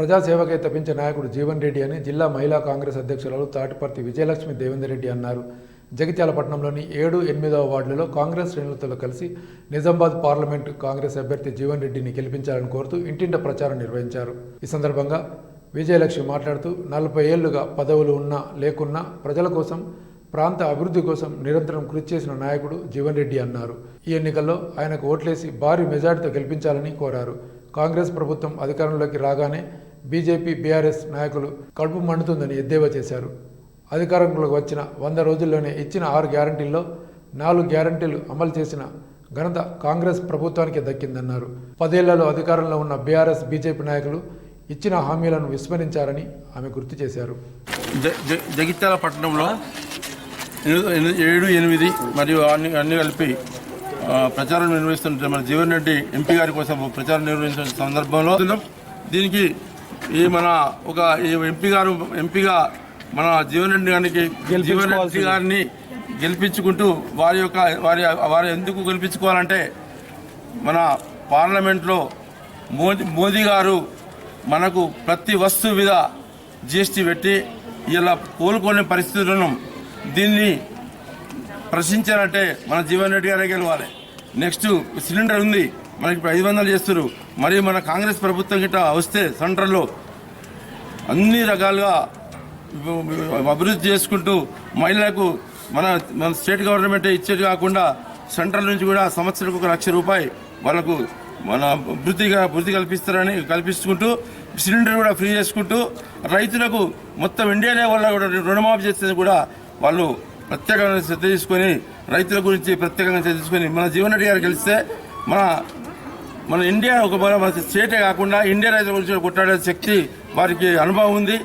ప్రజాసేవకై తప్పించే నాయకుడు జీవన్ రెడ్డి అని జిల్లా మహిళా కాంగ్రెస్ అధ్యక్షురాలు తాటిపర్తి విజయలక్ష్మి దేవేందర్ రెడ్డి అన్నారు. జగిత్యాల పట్టణంలోని ఏడు ఎనిమిదవ వార్డులలో కాంగ్రెస్ శ్రేణులతో కలిసి నిజామాబాద్ పార్లమెంటు కాంగ్రెస్ అభ్యర్థి జీవన్ రెడ్డిని గెలిపించాలని కోరుతూ ఇంటింట ప్రచారం నిర్వహించారు. ఈ సందర్భంగా విజయలక్ష్మి మాట్లాడుతూ నలభై ఏళ్ళుగా పదవులు ఉన్నా లేకున్నా ప్రజల కోసం ప్రాంత అభివృద్ధి కోసం నిరంతరం కృషి చేసిన నాయకుడు జీవన్ రెడ్డి అన్నారు. ఈ ఎన్నికల్లో ఆయనకు ఓట్లేసి భారీ మెజార్టీతో గెలిపించాలని కోరారు. కాంగ్రెస్ ప్రభుత్వం అధికారంలోకి రాగానే బీజేపీ బీఆర్ఎస్ నాయకులు కడుపు మండుతుందని ఎద్దేవా చేశారు. అధికారంలోకి వచ్చిన వంద రోజుల్లోనే ఇచ్చిన ఆరు గ్యారంటీల్లో నాలుగు గ్యారంటీలు అమలు చేసిన ఘనత కాంగ్రెస్ ప్రభుత్వానికి దక్కిందన్నారు. పదేళ్ళలో అధికారంలో ఉన్న బీఆర్ఎస్ బీజేపీ నాయకులు ఇచ్చిన హామీలను విస్మరించారని ఆమె గుర్తు చేశారు. జ- జ- జగిత్యాల పట్టణంలో ఏడు ఎనిమిది మరియు అన్ని అన్ని కలిపి ప్రచారం నిర్వహిస్తుంటే మన జీవన్ రెడ్డి ఎంపీ గారి కోసం ప్రచారం నిర్వహించిన సందర్భంలో దీనికి ఈ మన ఒక ఈ ఎంపీ గారు ఎంపీగా మన జీవన్ రెడ్డి గారికి జీవన్ రెడ్డి గారిని గెలిపించుకుంటూ వారి యొక్క వారి వారి ఎందుకు గెలిపించుకోవాలంటే మన పార్లమెంట్లో మోదీ మోదీ గారు మనకు ప్రతి వస్తువు మీద జిఎస్టీ పెట్టి ఇలా కోలుకునే పరిస్థితులను దీన్ని ప్రశ్నించారంటే మన జీవన్ రెడ్డి గారే గెలవాలి. నెక్స్ట్ సిలిండర్ ఉంది. మనకి ఇప్పుడు ఐదు వందలు చేస్తారు మరి మన కాంగ్రెస్ ప్రభుత్వం గిట్ట వస్తే సెంట్రల్లో అన్ని రకాలుగా అభివృద్ధి చేసుకుంటూ మహిళలకు మన మన స్టేట్ గవర్నమెంట్ ఇచ్చేది కాకుండా సెంట్రల్ నుంచి కూడా సంవత్సరానికి ఒక లక్ష రూపాయి వాళ్ళకు మన వృద్ధిగా వృద్ధి కల్పిస్తారని కల్పించుకుంటూ సిలిండర్ కూడా ఫ్రీ చేసుకుంటూ రైతులకు మొత్తం ఇండియా లెవెల్లో కూడా రుణమాఫీ చేసేది కూడా వాళ్ళు ప్రత్యేకంగా శ్రద్ధ తీసుకొని రైతుల గురించి ప్రత్యేకంగా శ్రద్ధ తీసుకొని మన జీవన్ రెడ్డి గారు గెలిస్తే మన మన ఇండియా ఒక మన స్టేటే కాకుండా ఇండియా రైతుల గురించి కొట్టాడే శక్తి వారికి అనుభవం ఉంది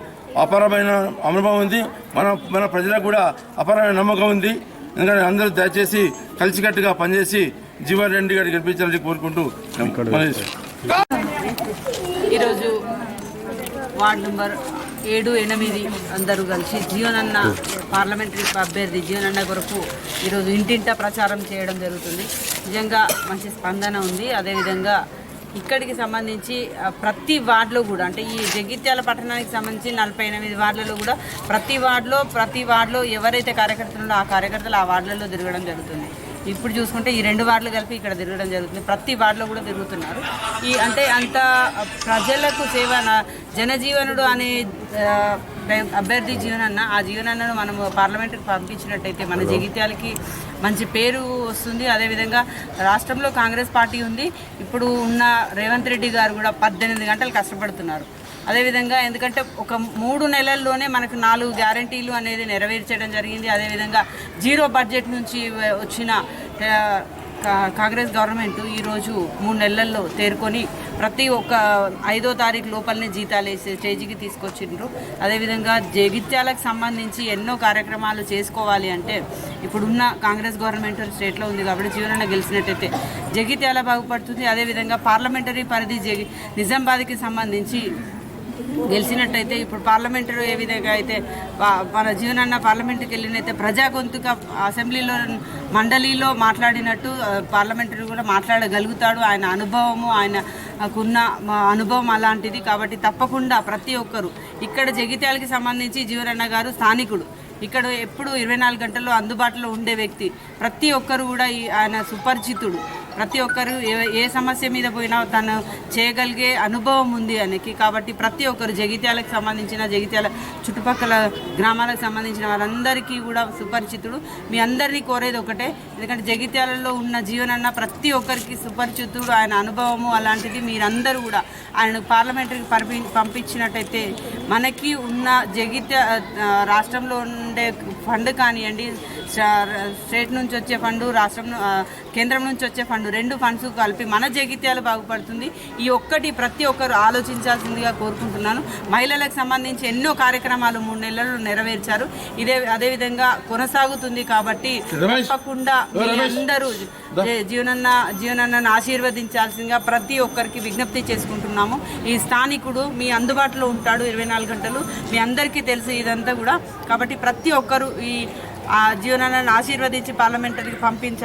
అపారమైన అనుభవం ఉంది. మన మన ప్రజలకు కూడా అపారమైన నమ్మకం ఉంది. ఎందుకంటే అందరూ దయచేసి కలిసికట్టుగా పనిచేసి జీవన్ రెడ్డి గారిని గెలిపించాలని కోరుకుంటూ ఈరోజు వార్డ్ నెంబర్ ఏడు ఎనిమిది అందరూ కలిసి జీవనన్న పార్లమెంటరీ అభ్యర్థి జీవనన్న కొరకు ఈరోజు ఇంటింటా ప్రచారం చేయడం జరుగుతుంది. నిజంగా మంచి స్పందన ఉంది. అదేవిధంగా ఇక్కడికి సంబంధించి ప్రతి వార్డులో కూడా అంటే ఈ జగిత్యాల పట్టణానికి సంబంధించి నలభై ఎనిమిది వార్డులలో కూడా ప్రతి వార్డులో ప్రతి వార్డులో ఎవరైతే కార్యకర్తలు ఆ కార్యకర్తలు ఆ వార్డులలో తిరగడం జరుగుతుంది. ఇప్పుడు చూసుకుంటే ఈ రెండు వార్డులు కలిపి ఇక్కడ తిరగడం జరుగుతుంది. ప్రతి వార్డులో కూడా తిరుగుతున్నారు. ఈ అంటే అంత ప్రజలకు సేవ జనజీవనుడు అనే అభ్యర్థి జీవనన్న ఆ జీవనన్నను మనం పార్లమెంట్కి పంపించినట్టయితే మన జగిత్యాలకి మంచి పేరు వస్తుంది. అదేవిధంగా రాష్ట్రంలో కాంగ్రెస్ పార్టీ ఉంది. ఇప్పుడు ఉన్న రేవంత్ రెడ్డి గారు కూడా పద్దెనిమిది గంటలు కష్టపడుతున్నారు. అదేవిధంగా ఎందుకంటే ఒక మూడు నెలల్లోనే మనకు నాలుగు గ్యారంటీలు అనేది నెరవేర్చడం జరిగింది. అదేవిధంగా జీరో బడ్జెట్ నుంచి వచ్చిన కా- కాంగ్రెస్ గవర్నమెంట్ ఈరోజు మూడు నెలల్లో తేరుకొని ప్రతి ఒక్క ఐదో తారీఖు లోపలనే జీతాలు వేసే స్టేజికి తీసుకొచ్చిండ్రు. అదేవిధంగా జగిత్యాలకు సంబంధించి ఎన్నో కార్యక్రమాలు చేసుకోవాలి అంటే ఇప్పుడున్న కాంగ్రెస్ గవర్నమెంట్ స్టేట్లో ఉంది కాబట్టి జీవనన్న గెలిచినట్టయితే జగిత్యాల బాగుపడుతుంది. అదేవిధంగా పార్లమెంటరీ పరిధి జగి నిజామాబాద్కి సంబంధించి గెలిచినట్టయితే ఇప్పుడు పార్లమెంటరీ ఏ విధంగా అయితే మన జీవనన్న పార్లమెంటుకి వెళ్ళినైతే ప్రజా గొంతుక అసెంబ్లీలో మండలిలో మాట్లాడినట్టు పార్లమెంటరీ కూడా మాట్లాడగలుగుతాడు. ఆయన అనుభవము ఆయనకున్న అనుభవం అలాంటిది. కాబట్టి తప్పకుండా ప్రతి ఒక్కరు ఇక్కడ జగిత్యాలకి సంబంధించి జీవనన్న గారు స్థానికుడు ఇక్కడ ఎప్పుడు ఇరవై నాలుగు గంటల్లో అందుబాటులో ఉండే వ్యక్తి. ప్రతి ఒక్కరు కూడా ఈ- ఆయన సుపరిచితుడు. ప్రతి ఒక్కరు ఏ ఏ సమస్య మీద పోయినా తను చేయగలిగే అనుభవం ఉంది ఆయనకి. కాబట్టి ప్రతి ఒక్కరు జగిత్యాలకు సంబంధించిన జగిత్యాల చుట్టుపక్కల గ్రామాలకు సంబంధించిన వారందరికీ కూడా సుపరిచితుడు. మీ అందరినీ కోరేది ఒకటే ఎందుకంటే జగిత్యాలలో ఉన్న జీవనన్న ప్రతి ఒక్కరికి సుపరిచితుడు. ఆయన అనుభవము అలాంటిది మీరందరూ కూడా ఆయన పార్లమెంటరీకి పంపి పంపించినట్టయితే మనకి ఉన్న జగిత్య రాష్ట్రంలో ఉండే ఫండ్ కానివ్వండి స్టేట్ నుంచి వచ్చే ఫండ్ రాష్ట్రం కేంద్రం నుంచి వచ్చే ఫండ్ రెండు ఫండ్స్ కలిపి మన జగిత్యాలు బాగుపడుతుంది. ఈ ఒక్కటి ప్రతి ఒక్కరు ఆలోచించాల్సిందిగా కోరుకుంటున్నాను. మహిళలకు సంబంధించి ఎన్నో కార్యక్రమాలు మూడు నెలలు నెరవేర్చారు. ఇదే అదేవిధంగా కొనసాగుతుంది కాబట్టి తప్పకుండా అందరూ జీవనన్న జీవనన్నను ఆశీర్వదించాల్సిందిగా ప్రతి ఒక్కరికి విజ్ఞప్తి చేసుకుంటున్నాము. ఈ స్థానికుడు మీ అందుబాటులో ఉంటాడు ఇరవై నాలుగు గంటలు. మీ అందరికీ తెలుసు ఇదంతా కూడా. కాబట్టి ప్రతి ఒక్కరు ఈ జీవనాన్ని ఆశీర్వదించి పార్లమెంటరీకి పంపించారు.